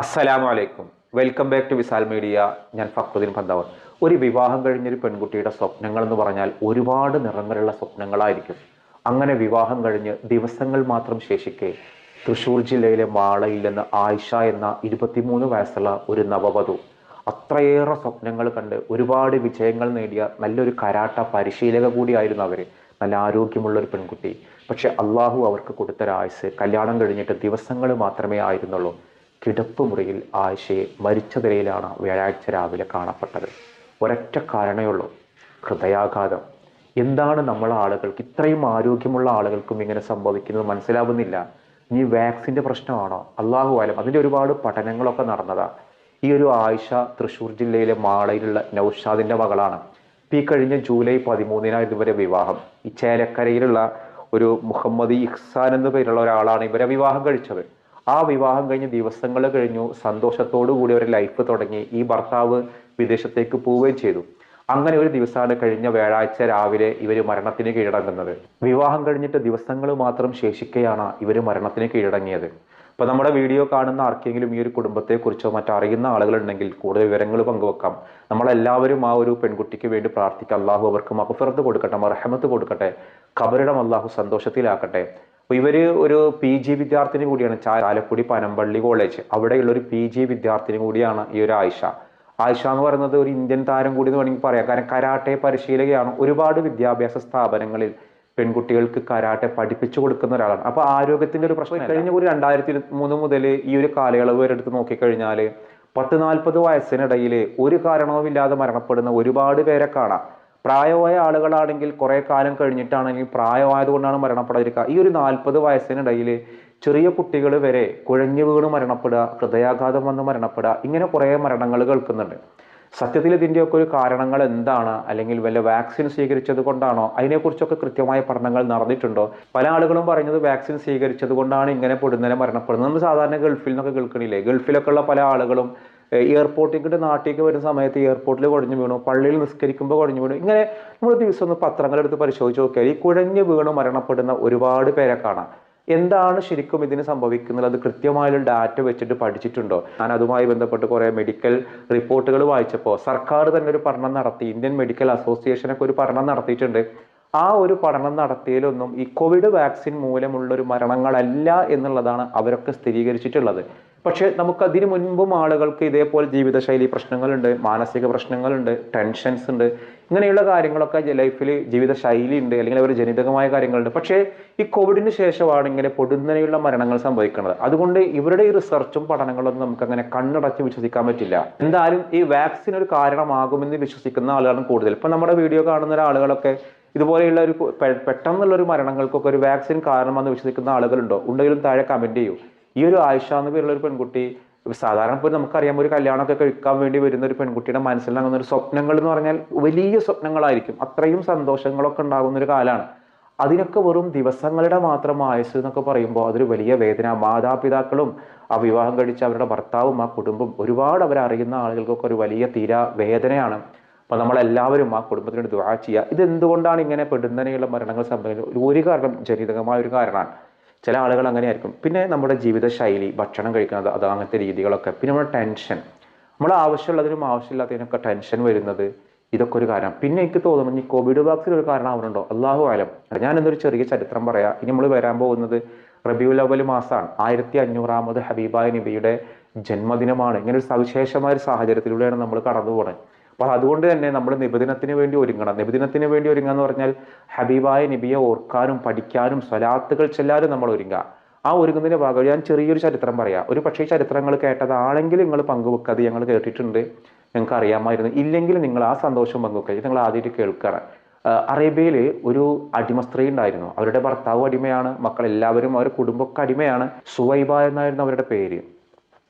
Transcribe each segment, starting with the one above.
അസ്സലാമു അലൈക്കും welcome back to Visal media ഞാൻ ഫക്രുദ്ദീൻ പന്താവർ ഒരു വിവാഹം കഴിഞ്ഞൊരു പെൺകുട്ടിയുടെ സ്വപ്നങ്ങൾ എന്ന് പറഞ്ഞാൽ ഒരുപാട് നിറങ്ങളുള്ള സ്വപ്നങ്ങളായിരിക്കും. അങ്ങനെ വിവാഹം കഴിഞ്ഞ് ദിവസങ്ങൾ മാത്രം ശേഷിക്കെ തൃശ്ശൂർ ജില്ലയിലെ മാളയിൽ നിന്ന് ആയിഷ എന്ന ഇരുപത്തിമൂന്ന് വയസ്സുള്ള ഒരു നവവധു അത്രയേറെ സ്വപ്നങ്ങൾ കണ്ട് ഒരുപാട് വിജയങ്ങൾ നേടിയ നല്ലൊരു കരാട്ട പരിശീലക കൂടിയായിരുന്നു അവർ നല്ല ആരോഗ്യമുള്ള ഒരു പെൺകുട്ടി. പക്ഷെ അള്ളാഹു അവർക്ക് കൊടുത്തൊരായുസ് കല്യാണം കഴിഞ്ഞിട്ട് ദിവസങ്ങൾ മാത്രമേ ആയിരുന്നുള്ളൂ. കിടപ്പ് മുറിയിൽ ആയിഷയെ മരിച്ച നിലയിലാണ് വ്യാഴാഴ്ച രാവിലെ കാണപ്പെട്ടത്. ഒരൊറ്റ കാരണമേ ഉള്ളൂ. ഹൃദയാഘാതം. എന്താണ് നമ്മൾ ആളുകൾക്ക് ഇത്രയും ആരോഗ്യമുള്ള ആളുകൾക്കും ഇങ്ങനെ സംഭവിക്കുന്നത് മനസ്സിലാവുന്നില്ല. ഇനി വാക്സിന്റെ പ്രശ്നമാണോ? അള്ളാഹു ആലം അതിന്റെ ഒരുപാട് പഠനങ്ങളൊക്കെ നടന്നതാ. ഈ ഒരു ആയിഷ തൃശ്ശൂർ ജില്ലയിലെ മാളയിലുള്ള നൗഷാദിന്റെ മകളാണ്. ഈ കഴിഞ്ഞ ജൂലൈ പതിമൂന്നിനായിരുന്നു ഇവരെ വിവാഹം. ഈ ചേലക്കരയിലുള്ള ഒരു മുഹമ്മദ് ഇഹ്സാൻ എന്ന പേരുള്ള ഒരാളാണ് ഇവരെ വിവാഹം കഴിച്ചത്. ആ വിവാഹം കഴിഞ്ഞ് ദിവസങ്ങൾ കഴിഞ്ഞു. സന്തോഷത്തോടു കൂടി ഒരു ലൈഫ് തുടങ്ങി. ഈ ഭർത്താവ് വിദേശത്തേക്ക് പോവുകയും ചെയ്തു. അങ്ങനെ ഒരു ദിവസമാണ് കഴിഞ്ഞ വ്യാഴാഴ്ച രാവിലെ ഇവർ മരണത്തിന് കീഴടങ്ങുന്നത്. വിവാഹം കഴിഞ്ഞിട്ട് ദിവസങ്ങൾ മാത്രം ശേഷിക്കെയാണ് ഇവർ മരണത്തിന് കീഴടങ്ങിയത്. അപ്പോൾ നമ്മുടെ വീഡിയോ കാണുന്ന ആർക്കെങ്കിലും ഈ ഒരു കുടുംബത്തെക്കുറിച്ചോ മറ്ററിയുന്ന ആളുകളുണ്ടെങ്കിൽ കൂടുതൽ വിവരങ്ങൾ പങ്കുവെക്കാം. നമ്മളെല്ലാവരും ആ ഒരു പെൺകുട്ടിക്ക് വേണ്ടി പ്രാർത്ഥിക്കാം. അള്ളാഹു അവർക്ക് മഹഫിറത്ത് കൊടുക്കട്ടെ മറഹമത്ത് കൊടുക്കട്ടെ കബരിടം അള്ളാഹു സന്തോഷത്തിലാക്കട്ടെ. അപ്പോൾ ഇവർ ഒരു പി ജി വിദ്യാർത്ഥിനി കൂടിയാണ് ചാലക്കുടി പനമ്പള്ളി കോളേജ് അവിടെയുള്ള ഒരു പി ജി വിദ്യാർത്ഥിനി കൂടിയാണ് ഈ ഒരു ആയിഷ. ആയിഷ എന്ന് പറയുന്നത് ഒരു ഇന്ത്യൻ താരം കൂടി എന്ന് വേണമെങ്കിൽ പറയാം. കാരണം കരാട്ടെ പരിശീലകയാണ്. ഒരുപാട് വിദ്യാഭ്യാസ സ്ഥാപനങ്ങളിൽ പെൺകുട്ടികൾക്ക് കരാട്ടെ പഠിപ്പിച്ചു കൊടുക്കുന്ന ഒരാളാണ്. അപ്പോൾ ആരോഗ്യത്തിന്റെ ഒരു പ്രശ്നം കഴിഞ്ഞ ഒരു രണ്ടായിരത്തി മൂന്ന് മുതൽ ഈ ഒരു കാലയളവ് വരെ എടുത്ത് നോക്കിക്കഴിഞ്ഞാൽ പത്ത് നാൽപ്പത് വയസ്സിനിടയിൽ ഒരു കാരണവുമില്ലാതെ മരണപ്പെടുന്ന ഒരുപാട് പേരെ കാണാം. പ്രായമായ ആളുകളാണെങ്കിൽ കുറേ കാലം കഴിഞ്ഞിട്ടാണെങ്കിൽ പ്രായമായതുകൊണ്ടാണ് മരണപ്പെടാതിരിക്കുക. ഈ ഒരു നാൽപ്പത് വയസ്സിനിടയിൽ ചെറിയ കുട്ടികൾ വരെ കുഴഞ്ഞു വീണ് മരണപ്പെടുക ഹൃദയാഘാതം വന്ന് മരണപ്പെടുക ഇങ്ങനെ കുറേ മരണങ്ങൾ കേൾക്കുന്നുണ്ട്. സത്യത്തിൽ ഇതിന്റെയൊക്കെ ഒരു കാരണങ്ങൾ എന്താണ്? അല്ലെങ്കിൽ വല്ല വാക്സിൻ സ്വീകരിച്ചത് കൊണ്ടാണോ? അതിനെക്കുറിച്ചൊക്കെ കൃത്യമായ പഠനങ്ങൾ നടന്നിട്ടുണ്ടോ? പല ആളുകളും പറയുന്നത് വാക്സിൻ സ്വീകരിച്ചത് കൊണ്ടാണ് ഇങ്ങനെ പൊടുന്നനെ മരണപ്പെടുന്നത്. നമ്മൾ സാധാരണ ഗൾഫിൽ നിന്നൊക്കെ കേൾക്കണില്ലേ? ഗൾഫിലൊക്കെ ഉള്ള പല ആളുകളും എയർപോർട്ടിൽ നാട്ടിലേക്ക് വരുന്ന സമയത്ത് എയർപോർട്ടിൽ കുഴഞ്ഞു വീണു. പള്ളിയിൽ നിസ്കരിക്കുമ്പോൾ കുഴഞ്ഞു വീണു. ഇങ്ങനെ നമ്മൾ ദിവസം ഒന്ന് പത്രങ്ങളെടുത്ത് പരിശോധിച്ച് നോക്കിയാൽ ഈ കുഴഞ്ഞു വീണു മരണപ്പെടുന്ന ഒരുപാട് പേരെ കാണാം. എന്താണ് ശരിക്കും ഇതിന് സംഭവിക്കുന്നത്? അത് കൃത്യമായൊരു ഡാറ്റ വെച്ചിട്ട് പഠിച്ചിട്ടുണ്ടോ? ഞാൻ അതുമായി ബന്ധപ്പെട്ട് കുറേ മെഡിക്കൽ റിപ്പോർട്ടുകൾ വായിച്ചപ്പോൾ സർക്കാർ തന്നെ ഒരു പഠനം നടത്തി ഇന്ത്യൻ മെഡിക്കൽ അസോസിയേഷനൊക്കെ ഒരു പഠനം നടത്തിയിട്ടുണ്ട്. ആ ഒരു പഠനം നടത്തിയതിലൊന്നും ഈ കോവിഡ് വാക്സിൻ മൂലമുള്ള ഒരു മരണങ്ങളല്ല എന്നുള്ളതാണ് അവരൊക്കെ സ്ഥിരീകരിച്ചിട്ടുള്ളത്. പക്ഷേ നമുക്ക് അതിനു മുൻപും ആളുകൾക്ക് ഇതേപോലെ ജീവിതശൈലി പ്രശ്നങ്ങളുണ്ട് മാനസിക പ്രശ്നങ്ങളുണ്ട് ടെൻഷൻസ് ഉണ്ട് ഇങ്ങനെയുള്ള കാര്യങ്ങളൊക്കെ ലൈഫിൽ ജീവിതശൈലി ഉണ്ട് അല്ലെങ്കിൽ അവർ ജനിതകമായ കാര്യങ്ങളുണ്ട്. പക്ഷേ ഈ കോവിഡിന് ശേഷമാണ് ഇങ്ങനെ പൊടുന്നനെയുള്ള മരണങ്ങൾ സംഭവിക്കുന്നത്. അതുകൊണ്ട് ഇവരുടെ ഈ റിസർച്ചും പഠനങ്ങളൊന്നും നമുക്ക് അങ്ങനെ കണ്ണടച്ച് വിശ്വസിക്കാൻ പറ്റില്ല. എന്തായാലും ഈ വാക്സിൻ ഒരു കാരണമാകുമെന്ന് വിശ്വസിക്കുന്ന ആളുകളാണ് കൂടുതൽ. ഇപ്പം നമ്മുടെ വീഡിയോ കാണുന്ന ആളുകളൊക്കെ ഇതുപോലെയുള്ള ഒരു പെട്ടെന്നുള്ള ഒരു മരണങ്ങൾക്കൊക്കെ ഒരു വാക്സിൻ കാരണമാണെന്ന് വിശ്വസിക്കുന്ന ആളുകളുണ്ടോ? ഉണ്ടെങ്കിലും താഴെ കമന്റ് ചെയ്യൂ. ഈ ഒരു ആയിഷ എന്ന് പേരുള്ള ഒരു പെൺകുട്ടി സാധാരണ ഇപ്പോൾ നമുക്കറിയാം ഒരു കല്യാണമൊക്കെ കഴിക്കാൻ വേണ്ടി വരുന്ന ഒരു പെൺകുട്ടിയുടെ മനസ്സിൽ അങ്ങനെ ഒരു സ്വപ്നങ്ങൾ എന്ന് പറഞ്ഞാൽ വലിയ സ്വപ്നങ്ങളായിരിക്കും. അത്രയും സന്തോഷങ്ങളൊക്കെ ഉണ്ടാകുന്ന ഒരു കാലമാണ്. അതിനൊക്കെ വെറും ദിവസങ്ങളുടെ മാത്രം ആയുസ് എന്നൊക്കെ പറയുമ്പോൾ അതൊരു വലിയ വേദന. മാതാപിതാക്കളും ആ വിവാഹം കഴിച്ച അവരുടെ ഭർത്താവും ആ കുടുംബം ഒരുപാട് അവരറിയുന്ന ആളുകൾക്കൊക്കെ ഒരു വലിയ തീരാ വേദനയാണ്. അപ്പോൾ നമ്മളെല്ലാവരും ആ കുടുംബത്തിനോട് ദുആ ചെയ്യുക. ഇത് എന്തുകൊണ്ടാണ് ഇങ്ങനെ പെടുന്നതിനുള്ള മരണങ്ങൾ സംഭവിക്കുന്നത്? ഒരു കാരണം ജനിതകമായ ഒരു കാരണമാണ്. ചില ആളുകൾ അങ്ങനെ ആയിരിക്കും പിന്നെ നമ്മുടെ ജീവിതശൈലി ഭക്ഷണം കഴിക്കുന്നത് അത് അങ്ങനത്തെ രീതികളൊക്കെ. പിന്നെ നമ്മുടെ ടെൻഷൻ നമ്മൾ ആവശ്യമുള്ളതിനും ആവശ്യമില്ലാത്തതിനൊക്കെ ടെൻഷൻ വരുന്നത് ഇതൊക്കെ ഒരു കാരണം പിന്നെ എനിക്ക് തോന്നുന്നു ഈ കോവിഡ് വാക്സിൻ ഒരു കാരണം ആവുന്നുണ്ടോ അള്ളാഹു ആലം ഞാൻ എന്നൊരു ചെറിയ ചരിത്രം പറയാം. ഇനി നമ്മൾ വരാൻ പോകുന്നത് റബിയുൽ അവൽ മാസമാണ്. ആയിരത്തി അഞ്ഞൂറാമത് ഹബീബായ നബിയുടെ ജന്മദിനമാണ്. ഇങ്ങനെ ഒരു സവിശേഷമായ ഒരു സാഹചര്യത്തിലൂടെയാണ് നമ്മൾ കടന്നു പോകുന്നത് അപ്പോൾ അതുകൊണ്ട് തന്നെ നമ്മൾ നിബദിനത്തിന് വേണ്ടി ഒരുങ്ങണം. നിബദിനത്തിന് വേണ്ടി ഒരുങ്ങുക എന്ന് പറഞ്ഞാൽ ഹബീബായ നബിയെ ഓർക്കാനും പഠിക്കാനും സ്വലാത്തുകൾ ചെല്ലാനും നമ്മൾ ഒരുങ്ങുക. ആ ഒരുങ്ങുന്നതിന്റെ ഭാഗം ഞാൻ ചെറിയൊരു ചരിത്രം പറയാം. ഒരു പക്ഷേ ചരിത്രങ്ങൾ കേട്ടതാണെങ്കിൽ നിങ്ങൾ പങ്കുവെക്കാതെ ഞങ്ങൾ കേട്ടിട്ടുണ്ട്. ഞങ്ങൾക്ക് അറിയാമായിരുന്നു. ഇല്ലെങ്കിൽ നിങ്ങൾ ആ സന്തോഷം പങ്കുവെക്കുക. നിങ്ങൾ ആദ്യമായിട്ട് കേൾക്കുകയാണ്. അറേബ്യയിൽ ഒരു അടിമ സ്ത്രീ ഉണ്ടായിരുന്നു. അവരുടെ ഭർത്താവ് അടിമയാണ്. മക്കളെല്ലാവരും അവരുടെ കുടുംബമൊക്കെ അടിമയാണ്. സുവൈബ എന്നായിരുന്നു അവരുടെ പേര്.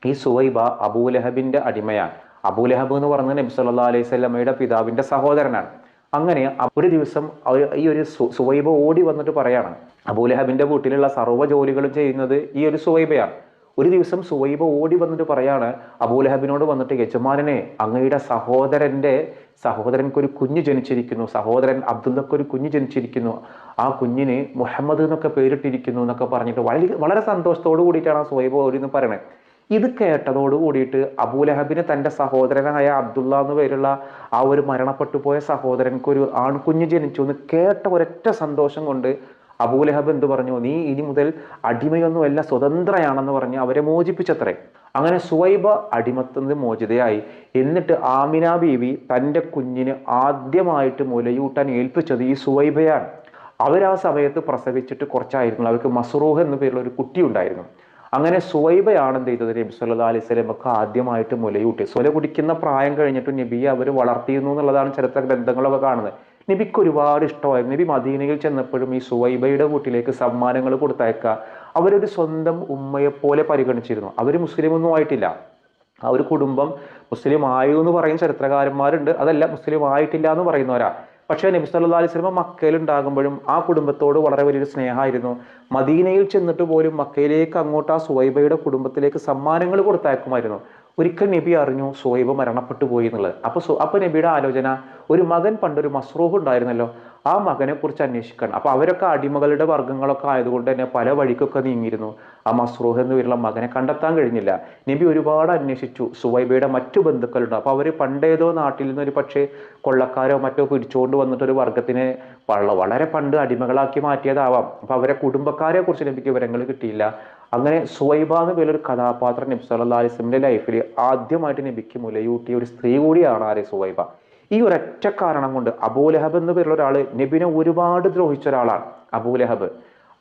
ഈ സുവൈബ അബൂലഹബിന്റെ അടിമയാണ്. അബൂലഹബ് എന്ന് പറഞ്ഞ നബി സല്ലാ അലൈഹി സ്വലമയുടെ പിതാവിന്റെ സഹോദരനാണ്. അങ്ങനെ ഒരു ദിവസം ഈ ഒരു സുവൈബ ഓടി വന്നിട്ട് പറയാണ് അബൂലഹബിന്റെ വീട്ടിലുള്ള സർവ ജോലികളും ചെയ്യുന്നത് ഈ ഒരു സുവൈബയാണ്. ഒരു ദിവസം സുവൈബ ഓടി വന്നിട്ട് പറയാണ് അബൂലഹബിനോട് വന്നിട്ട് യജമാനനെ അങ്ങയുടെ സഹോദരന്റെ സഹോദരൻക്ക് ഒരു കുഞ്ഞ് ജനിച്ചിരിക്കുന്നു സഹോദരൻ അബ്ദുള്ളക്ക് ഒരു കുഞ്ഞ് ജനിച്ചിരിക്കുന്നു ആ കുഞ്ഞിന് മുഹമ്മദ് എന്നൊക്കെ പേരിട്ടിരിക്കുന്നു എന്നൊക്കെ പറഞ്ഞിട്ട് വളരെ വളരെ സന്തോഷത്തോടു കൂടിയിട്ടാണ് ആ സുവൈബ ഓടി എന്ന് ഇത് കേട്ടതോട് കൂടിയിട്ട് അബൂലഹബിന് തന്റെ സഹോദരനായ അബ്ദുള്ള എന്ന് പേരുള്ള ആ ഒരു മരണപ്പെട്ടു പോയ സഹോദരൻക്ക് ഒരു ആൺകുഞ്ഞ് ജനിച്ചു എന്ന് കേട്ട ഒരൊറ്റ സന്തോഷം കൊണ്ട് അബൂലഹബ് എന്ത് പറഞ്ഞു? നീ ഇനി മുതൽ അടിമയൊന്നുമല്ല സ്വതന്ത്രയാണെന്ന് പറഞ്ഞ് അവരെ മോചിപ്പിച്ചത്രേ. അങ്ങനെ സുവൈബ അടിമത്തുനിന്ന് മോചിതയായി. എന്നിട്ട് ആമിന ബീവി തന്റെ കുഞ്ഞിന് ആദ്യമായിട്ട് മുലയൂട്ടാൻ ഏൽപ്പിച്ചത് ഈ സുവൈബയാണ്. അവർ ആ സമയത്ത് പ്രസവിച്ചിട്ട് കുറച്ചായിരുന്നു. അവർക്ക് മസ്റൂഹ് എന്ന പേരുള്ള ഒരു കുട്ടി ഉണ്ടായിരുന്നു അങ്ങനെ സുവൈബയാണ് എന്ത് ചെയ്തത്? നബി സല്ലാ അലൈഹി സ്വലമൊക്കെ ആദ്യമായിട്ട് മുലയൂട്ടി. സുല കുടിക്കുന്ന പ്രായം കഴിഞ്ഞിട്ട് നബി അവർ വളർത്തിയിരുന്നു എന്നുള്ളതാണ് ചരിത്ര ഗ്രന്ഥങ്ങളൊക്കെ കാണുന്നത്. നബിക്ക് ഒരുപാട് ഇഷ്ടമായിരുന്നു. നബി മദീനയിൽ ചെന്നപ്പോഴും ഈ സുവൈബയുടെ വീട്ടിലേക്ക് സമ്മാനങ്ങൾ കൊടുത്തയക്കുക. അവരൊരു സ്വന്തം ഉമ്മയെ പോലെ പരിഗണിച്ചിരുന്നു. അവർ മുസ്ലിം ഒന്നും ആയിട്ടില്ല. ആ ഒരു കുടുംബം മുസ്ലിം ആയു എന്ന് പറയുന്ന ചരിത്രകാരന്മാരുണ്ട്. അതല്ല മുസ്ലിം ആയിട്ടില്ല എന്ന് പറയുന്നവരാ. പക്ഷേ നബി സല്ലാ അലൈഹി സ്വലമ മക്കയിൽ ഉണ്ടാകുമ്പോഴും ആ കുടുംബത്തോട് വളരെ വലിയൊരു സ്നേഹമായിരുന്നു. മദീനയിൽ ചെന്നിട്ട് പോലും മക്കയിലേക്ക് അങ്ങോട്ട് ആ സുവൈബയുടെ കുടുംബത്തിലേക്ക് സമ്മാനങ്ങൾ കൊടുത്തയക്കുമായിരുന്നു. ഒരിക്കൽ നബി അറിഞ്ഞു സുഹൈബ് മരണപ്പെട്ടു പോയി എന്നുള്ളത്. അപ്പൊ സു അപ്പൊ നബിയുടെ ആലോചന ഒരു മകൻ പണ്ടൊരു മസ്രൂഹ് ഉണ്ടായിരുന്നല്ലോ ആ മകനെ കുറിച്ച് അന്വേഷിക്കണം. അപ്പൊ അവരൊക്കെ അടിമകളുടെ വർഗങ്ങളൊക്കെ ആയതുകൊണ്ട് തന്നെ പല വഴിക്കൊക്കെ നീങ്ങിയിരുന്നു. ആ മസ്രൂഹ് എന്ന് പേരുള്ള മകനെ കണ്ടെത്താൻ കഴിഞ്ഞില്ല. നബി ഒരുപാട് അന്വേഷിച്ചു സുവൈബയുടെ മറ്റു ബന്ധുക്കളുണ്ട് അപ്പൊ അവർ പണ്ടേതോ നാട്ടിൽ നിന്ന് ഒരു പക്ഷേ കൊള്ളക്കാരോ മറ്റോ പിടിച്ചുകൊണ്ട് വന്നിട്ട് ഒരു വർഗത്തിനെ വള- വളരെ പണ്ട് അടിമകളാക്കി മാറ്റിയതാവാം. അപ്പൊ അവരെ കുടുംബക്കാരെ കുറിച്ച് നബിക്ക് വിവരങ്ങൾ കിട്ടിയില്ല. അങ്ങനെ സുവൈബ എന്ന് പേരൊരു കഥാപാത്രം നബി സല്ലല്ലാഹു അലൈഹി വസല്ലമയുടെ ലൈഫിൽ ആദ്യമായിട്ട് നബിക്ക് മുലയൂട്ടിയ ഒരു സ്ത്രീ കൂടിയാണ് ആരെ സുവൈബ. ഈ ഒരൊറ്റ കാരണം കൊണ്ട് അബൂലഹബ് എന്ന് പേരുള്ള ഒരാൾ നബിനെ ഒരുപാട് ദ്രോഹിച്ച ഒരാളാണ് അബൂലഹബ്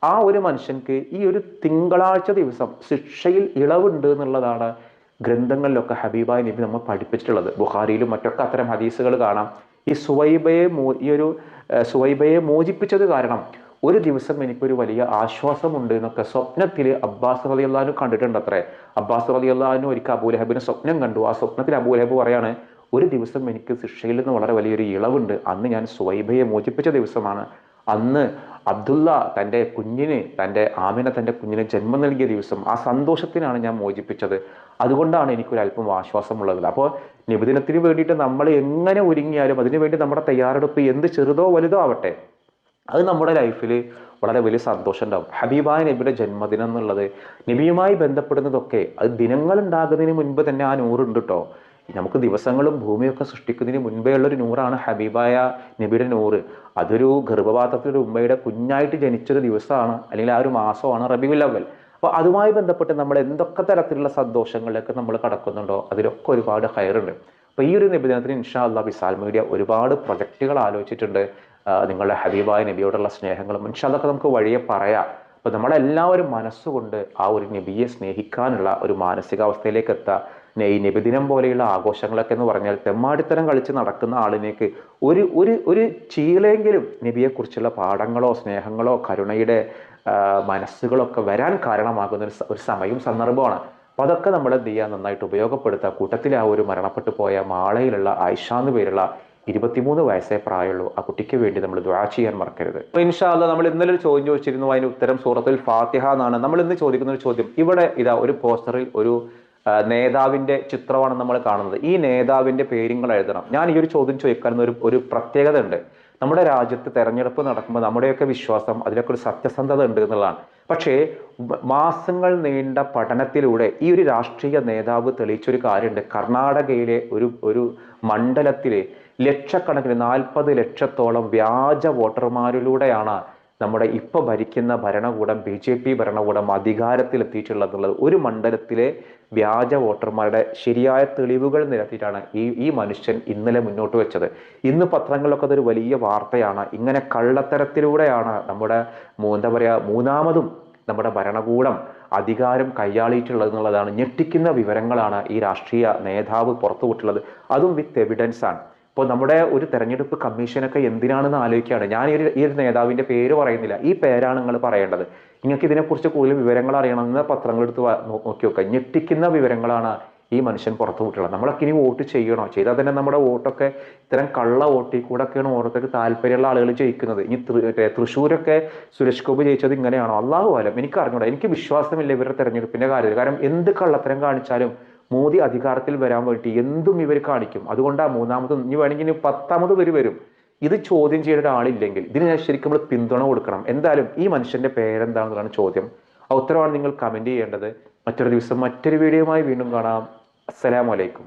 ആ ഒരു മനുഷ്യൻക്ക് ഈ ഒരു തിങ്കളാഴ്ച ദിവസം ശിക്ഷയിൽ ഇളവുണ്ട് എന്നുള്ളതാണ് ഗ്രന്ഥങ്ങളിലൊക്കെ ഹബീബായ നബി നമ്മൾ പഠിപ്പിച്ചിട്ടുള്ളത്. ബുഹാരിയിലും മറ്റൊക്കെ അത്തരം ഹദീസുകൾ കാണാം. ഈ സുവൈബയെ മോ ഈ ഒരു സുവൈബയെ മോചിപ്പിച്ചത് കാരണം ഒരു ദിവസം എനിക്കൊരു വലിയ ആശ്വാസമുണ്ട് എന്നൊക്കെ സ്വപ്നത്തിൽ അബ്ബാസ് അലി അള്ളഹാനു കണ്ടിട്ടുണ്ട് അത്രേ അബ്ബാസ് അലി അള്ളഹാനു ഒരിക്കൽ അബൂലഹബിന് സ്വപ്നം കണ്ടു. ആ സ്വപ്നത്തിൽ അബൂലഹബ് പറയാണ് ഒരു ദിവസം എനിക്ക് ശിക്ഷയിൽ നിന്ന് വളരെ വലിയൊരു ഇളവുണ്ട്. അന്ന് ഞാൻ സ്വൈഭയെ മോചിപ്പിച്ച ദിവസമാണ്. അന്ന് അബ്ദുള്ള തന്റെ കുഞ്ഞിന് തന്റെ ആമിന തന്റെ കുഞ്ഞിന് ജന്മം നൽകിയ ദിവസം. ആ സന്തോഷത്തിനാണ് ഞാൻ മോചിപ്പിച്ചത്. അതുകൊണ്ടാണ് എനിക്കൊരു അല്പം ആശ്വാസമുള്ളത്. അപ്പോൾ നിബിദിനത്തിന് വേണ്ടിയിട്ട് നമ്മൾ എങ്ങനെ ഒരുങ്ങിയാലും അതിനുവേണ്ടി നമ്മുടെ തയ്യാറെടുപ്പ് എന്ത് ചെറുതോ വലുതോ ആവട്ടെ. അത് നമ്മുടെ ലൈഫിൽ വളരെ വലിയ സന്തോഷം ഉണ്ടാവും ഹബീബായ നബിയുടെ ജന്മദിനം എന്നുള്ളത് നബിയുമായി ബന്ധപ്പെടുന്നതൊക്കെ അത് ദിനങ്ങൾ ഉണ്ടാകുന്നതിന് മുൻപ് തന്നെ ആ നൂറുണ്ട് കേട്ടോ നമുക്ക് ദിവസങ്ങളും ഭൂമിയൊക്കെ സൃഷ്ടിക്കുന്നതിന് മുൻപേ ഉള്ളൊരു നൂറാണ് ഹബീബായ നബിയുടെ നൂറ്. അതൊരു ഗർഭപാത്രത്തിലൊരു ഉമ്മയുടെ കുഞ്ഞായിട്ട് ജനിച്ചൊരു ദിവസമാണ് അല്ലെങ്കിൽ ആ ഒരു മാസമാണ് റബി അവൽ അപ്പോൾ അതുമായി ബന്ധപ്പെട്ട് നമ്മൾ എന്തൊക്കെ തരത്തിലുള്ള സന്തോഷങ്ങളിലേക്ക് നമ്മൾ കടക്കുന്നുണ്ടോ അതിലൊക്കെ ഒരുപാട് ഹയറുണ്ട് അപ്പോൾ ഈ ഒരു നിബന്ധനത്തിന് ഇൻഷാ അള്ളാഹ് വിസാൽ മീഡിയ ഒരുപാട് പ്രൊജക്റ്റുകൾ ആലോചിച്ചിട്ടുണ്ട്. നിങ്ങളുടെ ഹബീബായ നബിയോടുള്ള സ്നേഹങ്ങളും ഇൻഷാ അതൊക്കെ നമുക്ക് വഴിയെ പറയാം. അപ്പോൾ നമ്മളെല്ലാവരും മനസ്സുകൊണ്ട് ആ ഒരു നബിയെ സ്നേഹിക്കാനുള്ള ഒരു മാനസികാവസ്ഥയിലേക്ക് എത്താം. ഈ നബിദിനം പോലെയുള്ള ആഘോഷങ്ങളൊക്കെ എന്ന് പറഞ്ഞാൽ തെമ്മാടിത്തരം കളിച്ച് നടക്കുന്ന ആളിനേക്ക് ഒരു ഒരു ഒരു ചീലെങ്കിലും നബിയെക്കുറിച്ചുള്ള പാഠങ്ങളോ സ്നേഹങ്ങളോ കരുണയുടെ മനസ്സുകളൊക്കെ വരാൻ കാരണമാകുന്ന ഒരു സമയവും സന്ദർഭമാണ് അപ്പം അതൊക്കെ നമ്മൾ എന്ത് ചെയ്യുക? നന്നായിട്ട് ഉപയോഗപ്പെടുത്തുക. കൂട്ടത്തിൽ ആ ഒരു മരണപ്പെട്ടു പോയ മാളയിലുള്ള ആയിഷാന്ന് പേരുള്ള ഇരുപത്തിമൂന്ന് വയസ്സേ പ്രായമുള്ളൂ. ആ കുട്ടിക്ക് വേണ്ടി നമ്മൾ ദ്വാ ചെയ്യാൻ മറക്കരുത്. ഇൻഷാല്ല നമ്മൾ ഇന്നലെ ഒരു ചോദ്യം ചോദിച്ചിരുന്നു. അതിന് ഉത്തരം സൂറത്തുൽ ഫാത്തിഹ എന്നാണ്. നമ്മൾ ഇന്ന് ചോദിക്കുന്ന ഒരു ചോദ്യം. ഇവിടെ ഇതാ ഒരു പോസ്റ്ററിൽ ഒരു നേതാവിന്റെ ചിത്രമാണ് നമ്മൾ കാണുന്നത്. ഈ നേതാവിന്റെ പേരുകൾ എഴുതണം. ഞാൻ ഈ ഒരു ചോദ്യം ചോദിക്കാൻ ഒരു ഒരു പ്രത്യേകത ഉണ്ട് നമ്മുടെ രാജ്യത്ത് തെരഞ്ഞെടുപ്പ് നടക്കുമ്പോൾ നമ്മുടെയൊക്കെ വിശ്വാസം അതിലൊക്കെ ഒരു സത്യസന്ധത ഉണ്ട് എന്നുള്ളതാണ്. പക്ഷേ മാസങ്ങൾ നീണ്ട പഠനത്തിലൂടെ ഈ ഒരു രാഷ്ട്രീയ നേതാവ് തെളിയിച്ചൊരു കാര്യമുണ്ട്. കർണാടകയിലെ ഒരു ഒരു മണ്ഡലത്തിലെ ലക്ഷക്കണക്കിന് നാൽപ്പത് ലക്ഷത്തോളം വ്യാജ വോട്ടർമാരിലൂടെയാണ് നമ്മുടെ ഇപ്പൊ ഭരിക്കുന്ന ഭരണകൂടം ബി ജെ പി ഭരണകൂടം അധികാരത്തിലെത്തിയിട്ടുള്ളത് ഒരു മണ്ഡലത്തിലെ വ്യാജ വോട്ടർമാരുടെ ശരിയായ തെളിവുകൾ നിരത്തിയിട്ടാണ് ഈ ഈ മനുഷ്യൻ ഇന്നലെ മുന്നോട്ട് വെച്ചത്. ഇന്ന് പത്രങ്ങളിലൊക്കെ അതൊരു വലിയ വാർത്തയാണ്. ഇങ്ങനെ കള്ളത്തരത്തിലൂടെയാണ് നമ്മുടെ എന്താ പറയുക മൂന്നാമതും നമ്മുടെ ഭരണകൂടം അധികാരം കൈയാളിയിട്ടുള്ളത് എന്നുള്ളതാണ് ഞെട്ടിക്കുന്ന വിവരങ്ങളാണ് ഈ രാഷ്ട്രീയ നേതാവ് പുറത്തുവിട്ടുള്ളത് അതും വിത്ത് എവിഡൻസ് ആണ്. ഇപ്പോൾ നമ്മുടെ ഒരു തെരഞ്ഞെടുപ്പ് കമ്മീഷനൊക്കെ എന്തിനാണെന്ന് ആലോചിക്കുകയാണ്. ഞാൻ ഈ ഈ ഒരു നേതാവിന്റെ പേര് പറയുന്നില്ല. ഈ പേരാണ് നിങ്ങൾ പറയേണ്ടത്. നിങ്ങൾക്ക് ഇതിനെക്കുറിച്ച് കൂടുതൽ വിവരങ്ങൾ അറിയണമെന്ന് നോ- നോക്കി നോക്കുക ഞെട്ടിക്കുന്ന വിവരങ്ങളാണ് ഈ മനുഷ്യൻ പുറത്തു വിട്ടുള്ളത് നമ്മളൊക്കെ ഇനി വോട്ട് ചെയ്യണോ? ചെയ്താൽ തന്നെ നമ്മുടെ വോട്ടൊക്കെ ഇത്തരം കള്ള വോട്ടിൽ കൂടെ ഒക്കെയാണ് ഓരോരുത്തർക്ക് താല്പര്യമുള്ള ആളുകൾ ജയിക്കുന്നത്. ഇനി തൃശ്ശൂരൊക്കെ സുരേഷ് ഗോപി ജയിച്ചത് ഇങ്ങനെയാണോ? അള്ളാഹു ആലം. എനിക്ക് അറിഞ്ഞൂടാ. എനിക്ക് വിശ്വാസമില്ല ഇവരുടെ തെരഞ്ഞെടുപ്പിന്റെ കാര്യത്തിൽ. കാരണം എന്ത് കള്ളത്തരം കാണിച്ചാലും മോദി അധികാരത്തിൽ വരാൻ വേണ്ടി എന്തും ഇവർ കാണിക്കും. അതുകൊണ്ടാണ് മൂന്നാമത് ഇനി വേണമെങ്കിൽ ഇനി പത്താമത് പേര് വരും. ഇത് ചോദ്യം ചെയ്യുന്ന ഒരാളില്ലെങ്കിൽ ഇതിന് ശരിക്കും നമ്മൾ പിന്തുണ കൊടുക്കണം. എന്തായാലും ഈ മനുഷ്യന്റെ പേരെന്താണെന്നുള്ളതാണ് ചോദ്യം. ആ ഉത്തരവാണ് നിങ്ങൾ കമന്റ് ചെയ്യേണ്ടത്. മറ്റൊരു ദിവസം മറ്റൊരു വീഡിയോയുമായി വീണ്ടും കാണാം. അസ്സലാമലൈക്കും